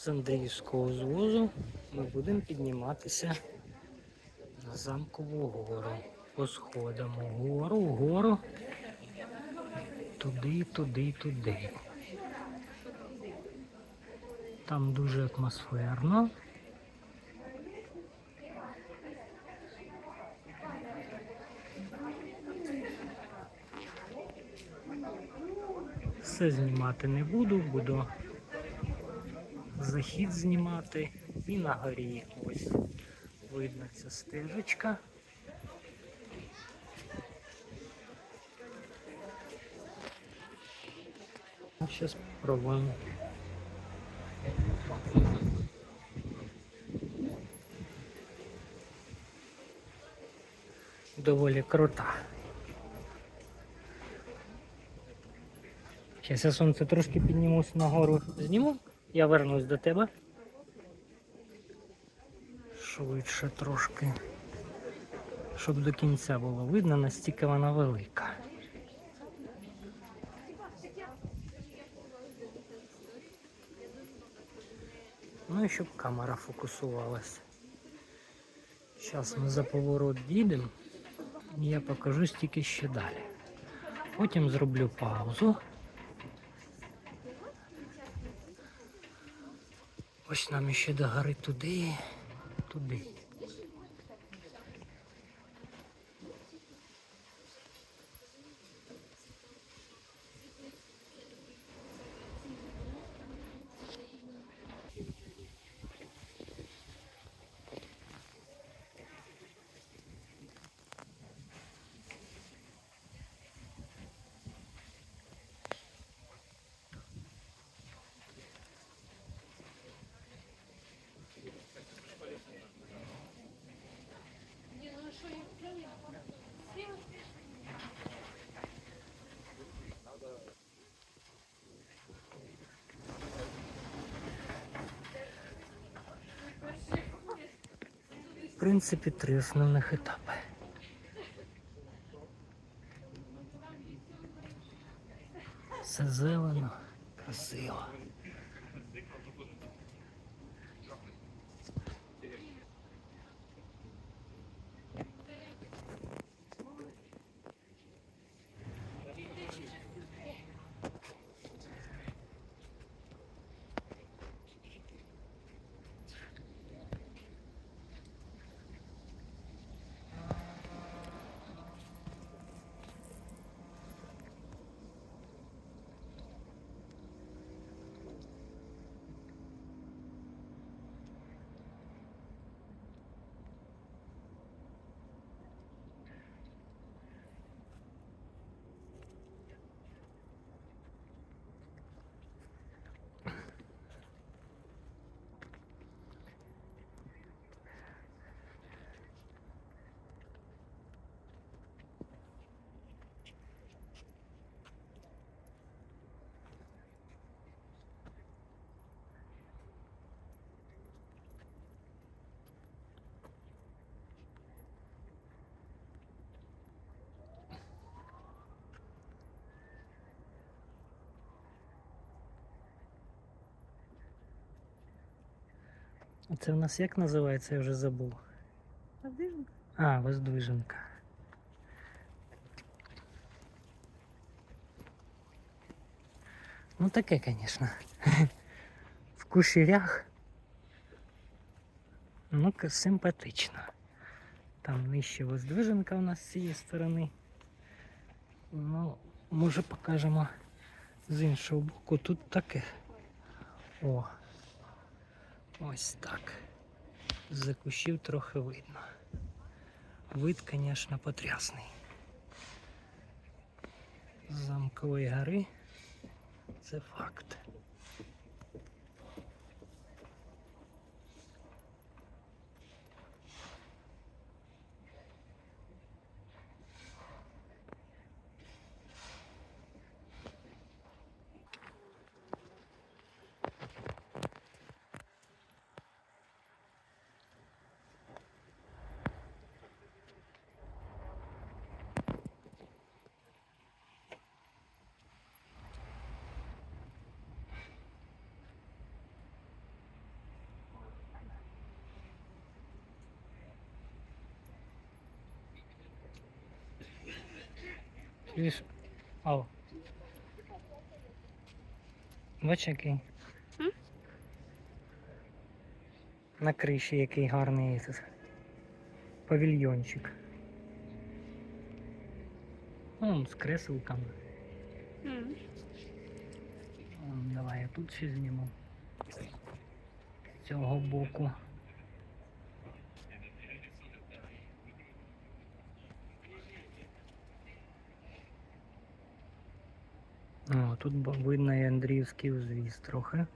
з Андріївського звозу ми будемо підніматися на замкову гору. По сходам вгору, вгору, туди, туди, туди. Там дуже атмосферно. Все знімати не буду, буду захід знімати і на горі. Ось видно ця стежечка. Зараз спробуємо. Доволі крута. Зараз я сонце трошки піднімусь нагору, зніму, я вернусь до тебе. Швидше трошки. Щоб до кінця було видно, настільки вона велика. Ну і щоб камера фокусувалась. Зараз ми за поворот дійдемо і я покажу стільки ще далі. Потім зроблю паузу. Ось нам ще до гори туди, туди. Принципі, три основних етапи. Все зелено, красиво. Це в нас як називається, я вже забув. Подвижник? А, воздвиженка. Ну таке, звісно. В кушерях. Ну, симпатично. Там нижче воздвиженка у нас з цієї сторони. Ну, може покажемо з іншого боку. Тут таке. О. Ось так. За кущів трохи видно. Вид, звісно, потрясний. З Замкової гори це факт. Чуєш? Ау. Бач який. М? На криші який гарний этот павільйончик. Он з креселками. Давай я тут ще зніму. З цього боку. О, тут видно і Андріївський узвіз трохи.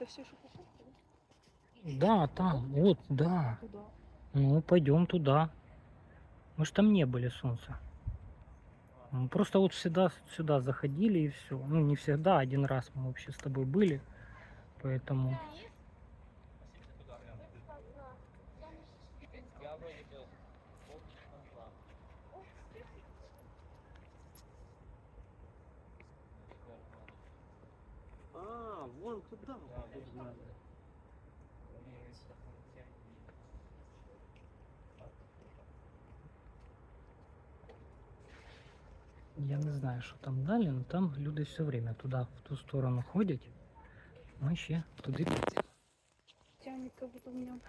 Это все шоколадка? Да, там, вот, да. Куда? Ну, пойдем туда. Мы ж там не были, солнце. Мы просто вот всегда сюда заходили и все. Ну, не всегда, один раз мы вообще с тобой были. Поэтому... А, вон туда. Я не знаю, що там далі, але там люди все время туди, в ту сторону ходять. Ми ще туди підемо. Тянет как будто в нем.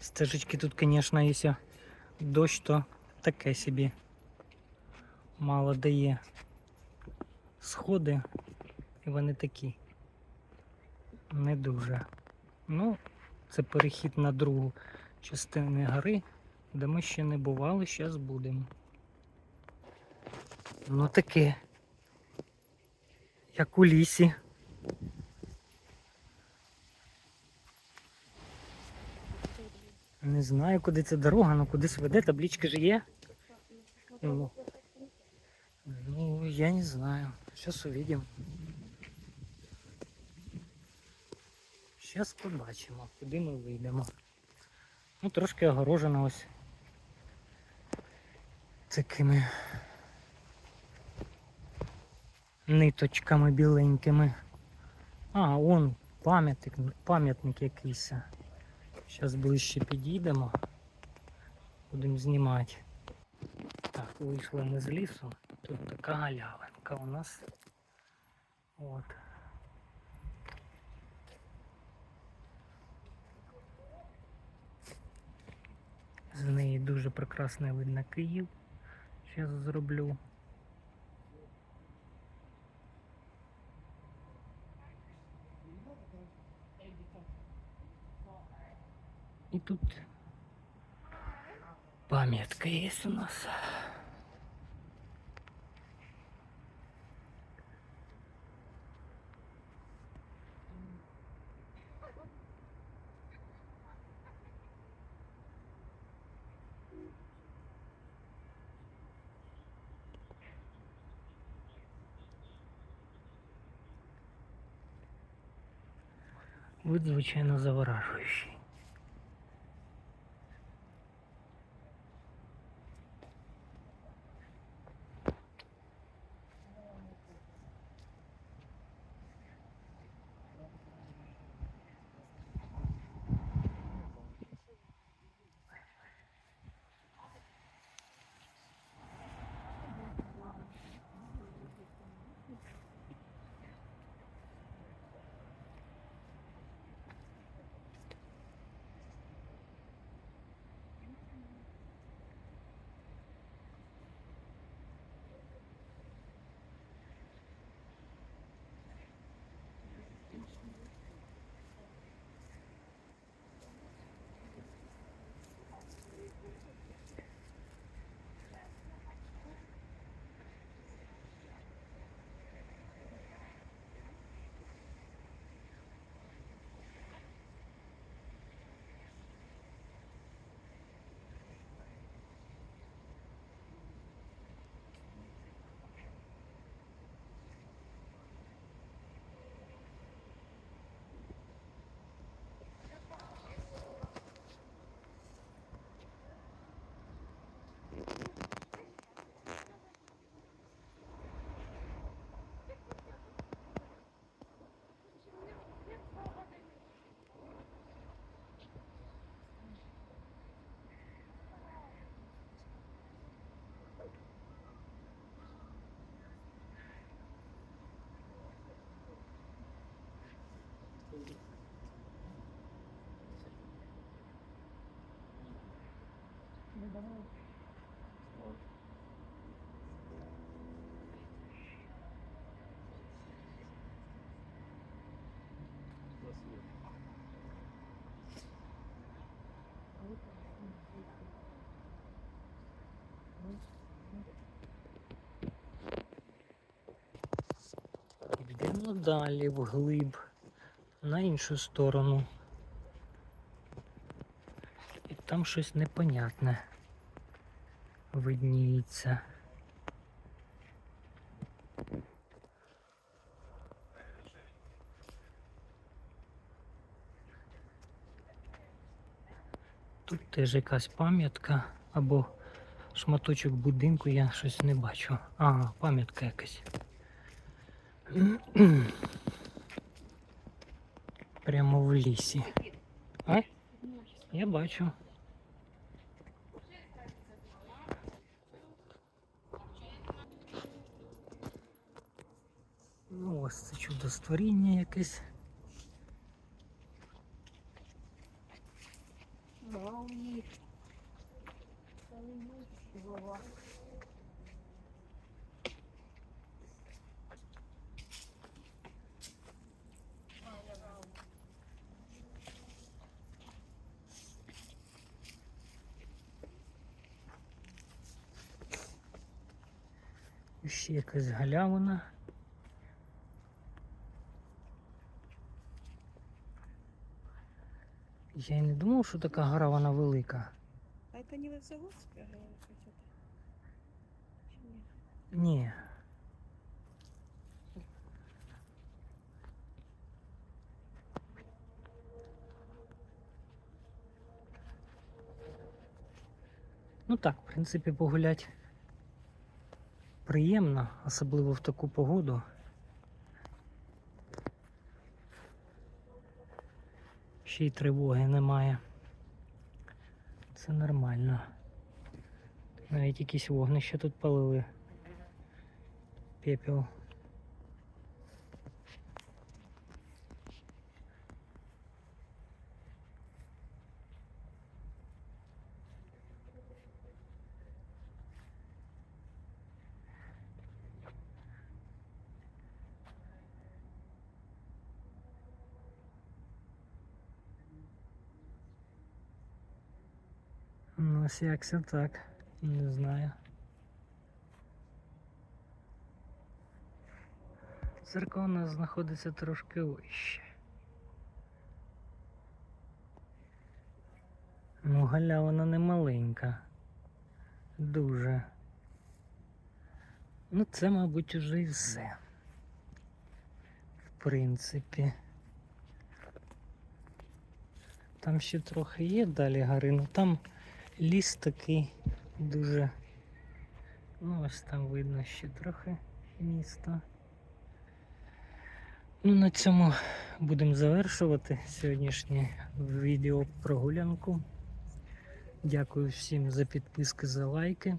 Стежечки тут, звісно, якщо дощ, то таке собі. Мало дає сходи, І вони такі. Не дуже. Ну, це перехід на другу частину гори, де ми ще не бували, зараз будемо. Ну таке. Як у лісі. Не знаю, куди ця дорога, але кудись веде, табличка ж є. Ну, ну, я не знаю. Сейчас увидим. Зараз побачимо, куди ми вийдемо. Ну, трошки огорожено ось такими ниточками біленькими. А, он пам'ятник, пам'ятник якийсь. Зараз ближче підійдемо. Будемо знімати. Так, вийшли ми з лісу. Тут така галявинка у нас. От. дуже прекрасно видно Київ. Зараз зроблю. І тут пам'ятка є у нас. Вид, звичайно, заворажуючий. Йдемо далі вглиб, на іншу сторону. І там щось непонятне видніється. Тут теж якась пам'ятка або шматочок будинку, я щось не бачу. Ага, пам'ятка якась. Прямо в лісі. А? Я бачу. Ну, ось це чудостворіння якесь. І Ще якась галявина. Я й не думав, що така гора вона велика. А это не хотя Нет. Ні. Ну так, в принципі, погулять приємно, особливо в таку погоду. Ще й тривоги немає. Це нормально. Навіть якісь вогнища тут палили. Пепел. Ну, ось як це так. Не знаю. Церква у нас знаходиться трошки вище. Ну, галявина не маленька. Дуже. Ну, це, мабуть, уже і все. В принципі. Там ще трохи є далі гори, ну там ліс такий дуже. Ну, ось там видно ще трохи міста. Ну, на цьому будемо завершувати сьогоднішнє відео прогулянку. Дякую всім за підписки, за лайки.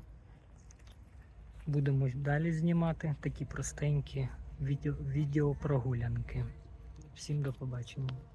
Будемо далі знімати такі простенькі відео, відео прогулянки. Всім до побачення.